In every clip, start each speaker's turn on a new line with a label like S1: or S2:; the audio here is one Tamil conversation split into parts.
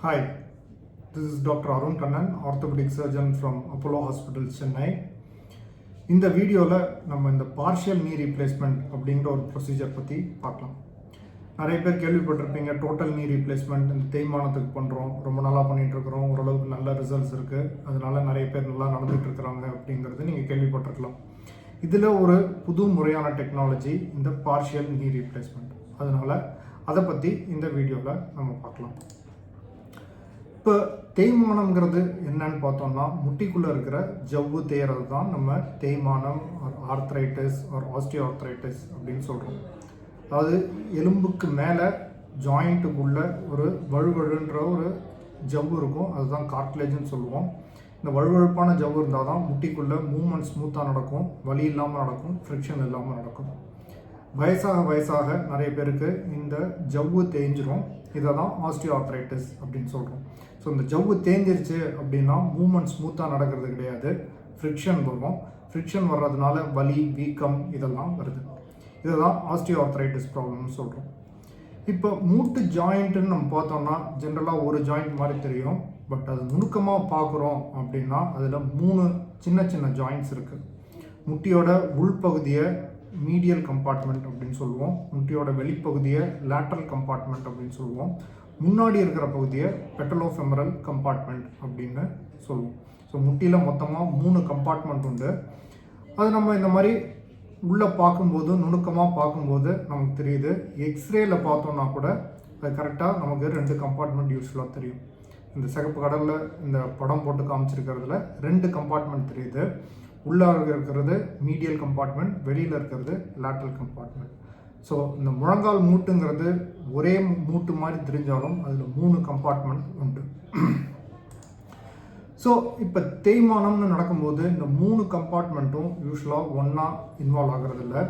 S1: Hi, this is Dr. Arun Kannan, orthopedic surgeon from Apollo Hospital, Chennai. இந்த வீடியோவில் நம்ம இந்த பார்ஷியல் நீ ரீப்ளேஸ்மெண்ட் அப்படிங்கிற ஒரு ப்ரொசீஜர் பற்றி பார்க்கலாம் நிறைய பேர் கேள்விப்பட்டிருப்பீங்க டோட்டல் நீ ரீப்ளேஸ்மெண்ட் இந்த தேய்மானத்துக்கு பண்ணுறோம் ரொம்ப நாளாக பண்ணிகிட்ருக்குறோம் ஓரளவுக்கு நல்ல ரிசல்ட்ஸ் இருக்குது அதனால நிறைய பேர் நல்லா நடந்துட்டு இருக்கிறாங்க அப்படிங்கிறது நீங்கள் கேள்விப்பட்டிருக்கலாம் இதில் ஒரு புது முறையான டெக்னாலஜி இந்த பார்ஷியல் நீ ரீப்ளேஸ்மெண்ட் அதனால அதை பற்றி இந்த வீடியோவில் நம்ம பார்க்கலாம் இப்போ தேய்மானம்ங்கிறது என்னன்னு பார்த்தோம்னா முட்டிக்குள்ளே இருக்கிற ஜவ்வு தேயறது தான் நம்ம தேய்மானம் ஆர்த்ரைட்டிஸ் ஆர் ஆஸ்டியோ ஆர்த்ரைட்டிஸ் அப்படின்னு சொல்கிறோம் அதாவது எலும்புக்கு மேலே ஜாயிண்ட்டுக்குள்ள ஒரு வழுவழுன்ற ஒரு ஜவ்வு இருக்கும். அதுதான் கார்ட்லேஜ்னு சொல்லுவோம். இந்த வழுவழுப்பான ஜவ்வு இருந்தால் தான் முட்டிக்குள்ளே மூமெண்ட் ஸ்மூத்தாக நடக்கும். வலி இல்லாமல் நடக்கும். ஃப்ரிக்ஷன் இல்லாமல் நடக்கும். வயசாக வயசாக நிறைய பேருக்கு இந்த ஜவ்வு தேஞ்சிரும். இதை தான் ஆஸ்டியோ ஆர்த்ரைட்டிஸ் அப்படின்னு சொல்கிறோம் ஸோ இந்த ஜவ்வு தேஞ்சிருச்சு அப்படின்னா மூமெண்ட் ஸ்மூத்தாக நடக்கிறது கிடையாது. ஃப்ரிக்ஷன் வரும். ஃப்ரிக்ஷன் வர்றதுனால வலி வீக்கம் இதெல்லாம் வருது. இதை தான் ஆஸ்டியோ ஆர்த்ரைட்டிஸ் ப்ராப்ளம்னு சொல்கிறோம் இப்போ மூட்டு ஜாயிண்ட்டுன்னு நம்ம பார்த்தோம்னா ஜென்ரலாக ஒரு ஜாயிண்ட் மாதிரி தெரியும். பட் அது நுணுக்கமாக பார்க்குறோம் அப்படின்னா அதில் மூணு சின்ன சின்ன ஜாயிண்ட்ஸ் இருக்குது முட்டியோட உள்பகுதியை மீடியல் கம்பார்ட்மெண்ட் அப்படின்னு சொல்லுவோம். முட்டியோட வெளிப்பகுதியை லேட்ரல் கம்பார்ட்மெண்ட் அப்படின்னு சொல்லுவோம். முன்னாடி இருக்கிற பகுதியை பெட்டலோஃபெமரல் கம்பார்ட்மெண்ட் அப்படின்னு சொல்லுவோம். ஸோ முட்டியில் மொத்தமாக மூணு கம்பார்ட்மெண்ட் உண்டு. அது நம்ம இந்த மாதிரி உள்ளே பார்க்கும்போது நுணுக்கமாக பார்க்கும்போது நமக்கு தெரியுது. எக்ஸ்ரேல பார்த்தோன்னா கூட அது கரெக்டாக நமக்கு ரெண்டு கம்பார்ட்மெண்ட் யூஸ்ஃபுல்லாக தெரியும். இந்த சிகப்பு கடலில் இந்த படம் போட்டு காமிச்சிருக்கிறதுல ரெண்டு கம்பார்ட்மெண்ட் தெரியுது. உள்ளாக இருக்கிறது மீடியல் கம்பார்ட்மெண்ட் வெளியில் இருக்கிறது லேட்ரல் கம்பார்ட்மெண்ட் ஸோ இந்த முழங்கால் மூட்டுங்கிறது ஒரே மூட்டு மாதிரி தெரிஞ்சாலும் அதில் மூணு கம்பார்ட்மெண்ட் உண்டு. ஸோ இப்போ தேய்மானம்னு நடக்கும்போது இந்த மூணு கம்பார்ட்மெண்ட்டும் யூஸ்வலாக ஒன்றா இன்வால்வ் ஆகிறதில்ல.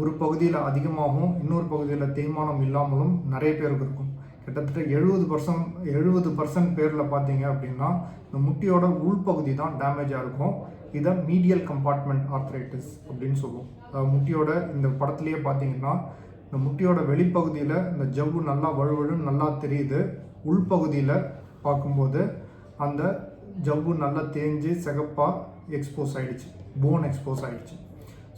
S1: ஒரு பகுதியில் அதிகமாகவும் இன்னொரு பகுதியில் தேய்மானம் இல்லாமலும் நிறைய பேருக்கு இருக்கும். கிட்டத்தட்ட எழுபது பர்சன்ட் எழுபது பர்சன்ட் பேரில் பார்த்தீங்க அப்படின்னா இந்த முட்டியோட உள்பகுதி தான் டேமேஜாக இருக்கும். இதை மீடியல் கம்பார்ட்மெண்ட் ஆர்த்ரைட்டிஸ் அப்படின்னு சொல்லுவோம். முட்டியோட இந்த படத்துலேயே பார்த்தீங்கன்னா இந்த முட்டியோட வெளிப்பகுதியில் இந்த ஜவ்வு நல்லா வழுவழுன்னு நல்லா தெரியுது. உள்பகுதியில் பார்க்கும்போது அந்த ஜவ்வு நல்லா தேஞ்சு சிகப்பாக எக்ஸ்போஸ் ஆகிடுச்சு போன் எக்ஸ்போஸ் ஆகிடுச்சு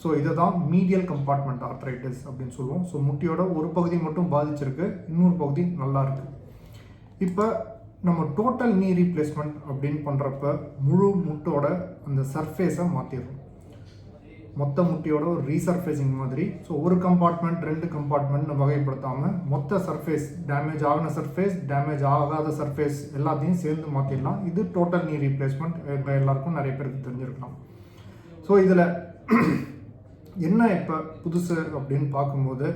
S1: ஸோ இதை தான் மீடியல் கம்பார்ட்மெண்ட் ஆர்த்ரைட்டிஸ் அப்படின்னு சொல்லுவோம். ஸோ முட்டியோட ஒரு பகுதி மட்டும் பாதிச்சிருக்கு. இன்னொரு பகுதி நல்லா இருக்கு. இப்போ நம்ம டோட்டல் நீ ரீப்ளேஸ்மெண்ட் அப்படின்னு பண்ணுறப்ப முழு முட்டோட அந்த சர்ஃபேஸை மாற்றிடுறோம் மொத்த முட்டியோட ஒரு ரீசர்ஃபேஸிங் மாதிரி. ஸோ ஒரு கம்பார்ட்மெண்ட் ரெண்டு கம்பார்ட்மெண்ட்னு வகைப்படுத்தாமல் மொத்த சர்ஃபேஸ் டேமேஜ் ஆகின சர்ஃபேஸ் டேமேஜ் ஆகாத சர்ஃபேஸ் எல்லாத்தையும் சேர்ந்து மாற்றிடலாம் இது டோட்டல் நீ ரீப்ளேஸ்மெண்ட் எல்லாருக்கும் நிறைய பேருக்கு தெரிஞ்சிருக்கலாம். ஸோ இதில் என்ன இப்போ புதுசு அப்படின்னு பார்க்கும்போது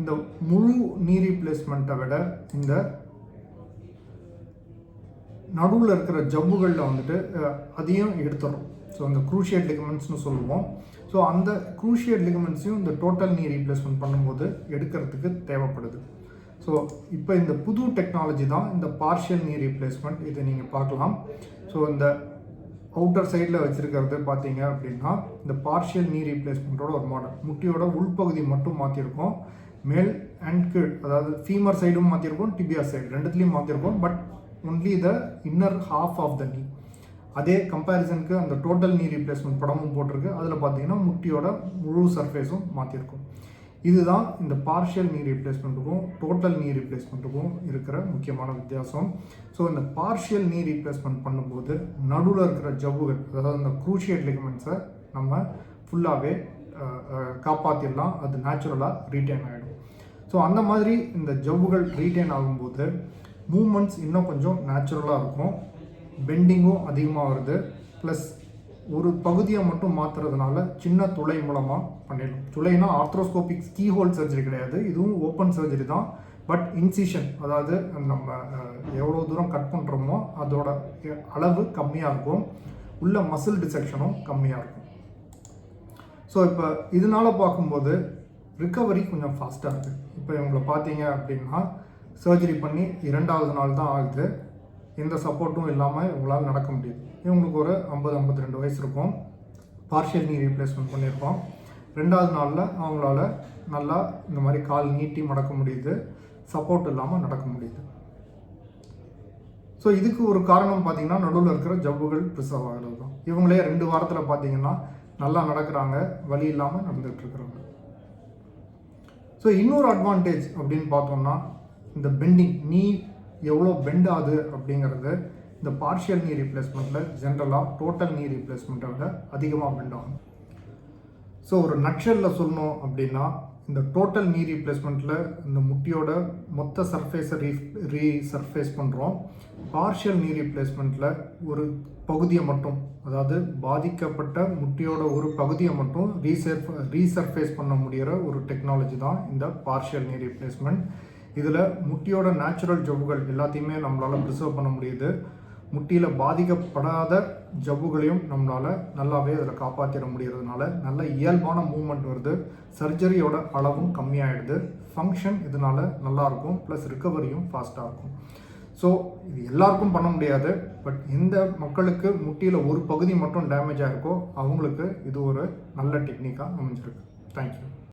S1: இந்த முழு நீ ரீப்ளேஸ்மெண்ட்டை விட இந்த நடுவில் இருக்கிற ஜவ்வுகளில் வந்துட்டு அதையும் எடுத்துடும் ஸோ அந்த குரூஷியட் லிகமெண்ட்ஸ்னு சொல்லுவோம். ஸோ அந்த குரூஷியட் லிகமெண்ட்ஸையும் இந்த டோட்டல் நீ ரீப்ளேஸ்மெண்ட் பண்ணும்போது எடுக்கிறதுக்கு தேவைப்படுது. ஸோ இப்போ இந்த புது டெக்னாலஜி தான் இந்த பார்ஷியல் நீ ரீப்ளேஸ்மெண்ட் இதை நீங்கள் பார்க்கலாம். ஸோ இந்த அவுட்டர் சைடில் வச்சுருக்கிறது பார்த்தீங்க அப்படின்னா இந்த பார்ஷியல் நீ ரீப்ளேஸ்மெண்ட்டோட ஒரு மாடல் முட்டியோட உள்பகுதி மட்டும் மாற்றிருக்கோம் மேல் அண்ட் கீழ் அதாவது ஃபீமர் சைடும் மாற்றிருக்கோம் டிபியா சைடு ரெண்டுத்துலேயும் மாற்றிருக்கோம் but only the inner half of the knee அதே கம்பேரிசனுக்கு அந்த டோட்டல் நீ ரீப்ளேஸ்மெண்ட் படமும் போட்டிருக்கு. அதில் பார்த்தீங்கன்னா முட்டியோட முழு சர்ஃபேஸும் மாற்றிருக்கும் இதுதான் இந்த பார்ஷியல் நீ ரீப்ளேஸ்மெண்ட்டுக்கும் டோட்டல் நீ ரீப்ளேஸ்மெண்ட்டுக்கும் இருக்கிற முக்கியமான வித்தியாசம். ஸோ இந்த பார்ஷியல் நீ ரீப்ளேஸ்மெண்ட் பண்ணும்போது நடுவில் இருக்கிற ஜவ்வுகள் அதாவது இந்த குரூஷியட் லிகமெண்ட்ஸை நம்ம ஃபுல்லாகவே காப்பாற்றிடலாம் அது நேச்சுரலாக ரீட்டைன் ஆகிடும் ஸோ அந்த மாதிரி இந்த ஜவ்வுகள் ரீட்டைன் ஆகும்போது மூமெண்ட்ஸ் இன்னும் கொஞ்சம் நேச்சுரலாக இருக்கும். பெண்டிங்கும் அதிகமாக வருது. ப்ளஸ் ஒரு பகுதியை மட்டும் மாற்றுறதுனால சின்ன துளை மூலமாக பண்ணிடலாம் துளைனா ஆர்த்ரோஸ்கோபிக் கீ ஹோல் சர்ஜரி கிடையாது. இதுவும் ஓப்பன் சர்ஜரி தான். பட் இன்சிஷன் அதாவது நம்ம எவ்வளோ தூரம் கட் பண்ணுறோமோ அதோட அளவு கம்மியாக இருக்கும். உள்ள மசில் டிசெக்ஷனும் கம்மியாக இருக்கும். ஸோ இப்போ இதனால் பார்க்கும்போது ரிக்கவரி கொஞ்சம் ஃபாஸ்ட்டாக இருக்குது இப்போ இவங்களை பார்த்தீங்க அப்படின்னா சர்ஜரி பண்ணி இரண்டாவது நாள் தான் ஆகுது. எந்த சப்போர்ட்டும் இல்லாமல் இவங்களால் நடக்க முடியுது. இவங்களுக்கு ஒரு ஐம்பது ஐம்பத்தி ரெண்டு வயசு இருக்கும். பார்ஷியல் நீ ரீப்ளேஸ்மெண்ட் பண்ணியிருக்கோம். ரெண்டாவது நாளில் அவங்களால நல்லா இந்த மாதிரி கால் நீட்டி மடக்க முடியுது. சப்போர்ட் இல்லாமல் நடக்க முடியுது. ஸோ இதுக்கு ஒரு காரணம் பார்த்தீங்கன்னா நடுவில் இருக்கிற ஜவ்வுகள் ப்ரிசர்வ் ஆகிறது தான் இவங்களே ரெண்டு வாரத்தில் பார்த்தீங்கன்னா நல்லா நடக்கிறாங்க. வழி இல்லாமல் நடந்துகிட்டு இருக்கிறாங்க. ஸோ இன்னொரு அட்வான்டேஜ் அப்படின்னு பார்த்தோம்னா இந்த பெண்டிங் நீ எவ்வளோ பெண்ட் ஆகுது அப்படிங்கிறது இந்த பார்ஷியல் நீ ரீப்ளேஸ்மெண்ட்டில் ஜென்ரலாக டோட்டல் நீ ரீப்ளேஸ்மெண்ட்டை விட அதிகமாக பெண்ட் ஆகும். ஸோ ஒரு நட்ஷலில் சொல்லணும் அப்படின்னா இந்த டோட்டல் நீ ரீப்ளேஸ்மெண்ட்டில் இந்த முட்டியோட மொத்த சர்ஃபேஸை ரீ ரீ சர்ஃபேஸ் பண்ணுறோம் பார்ஷியல் நீ ரீப்ளேஸ்மெண்ட்டில் ஒரு பகுதியை மட்டும் அதாவது பாதிக்கப்பட்ட முட்டியோட ஒரு பகுதியை மட்டும் ரீசர்ஃப் ரீசர்ஃபேஸ் பண்ண முடிகிற ஒரு டெக்னாலஜி தான் இந்த பார்ஷியல் நீ ரீப்ளேஸ்மெண்ட் இதில் முட்டியோட நேச்சுரல் ஜவ்வுகள் எல்லாத்தையுமே நம்மளால் ப்ரிசர்வ் பண்ண முடியுது. முட்டியில் பாதிக்கப்படாத ஜவ்வுகளையும் நம்மளால் நல்லாவே அதில் காப்பாற்றிட முடியறதுனால நல்ல இயல்பான மூமெண்ட் வருது. சர்ஜரியோட அளவும் கம்மியாயிடுது. ஃபங்க்ஷன் இதனால் நல்லாயிருக்கும் ப்ளஸ் ரிக்கவரியும் ஃபாஸ்ட்டாக இருக்கும். ஸோ இது எல்லாருக்கும் பண்ண முடியாது. பட் இந்த மக்களுக்கு முட்டியில் ஒரு பகுதி மட்டும் டேமேஜ் ஆகிருக்கோ அவங்களுக்கு இது ஒரு நல்ல டெக்னிக்காக அமைஞ்சிருக்கு. தேங்க்யூ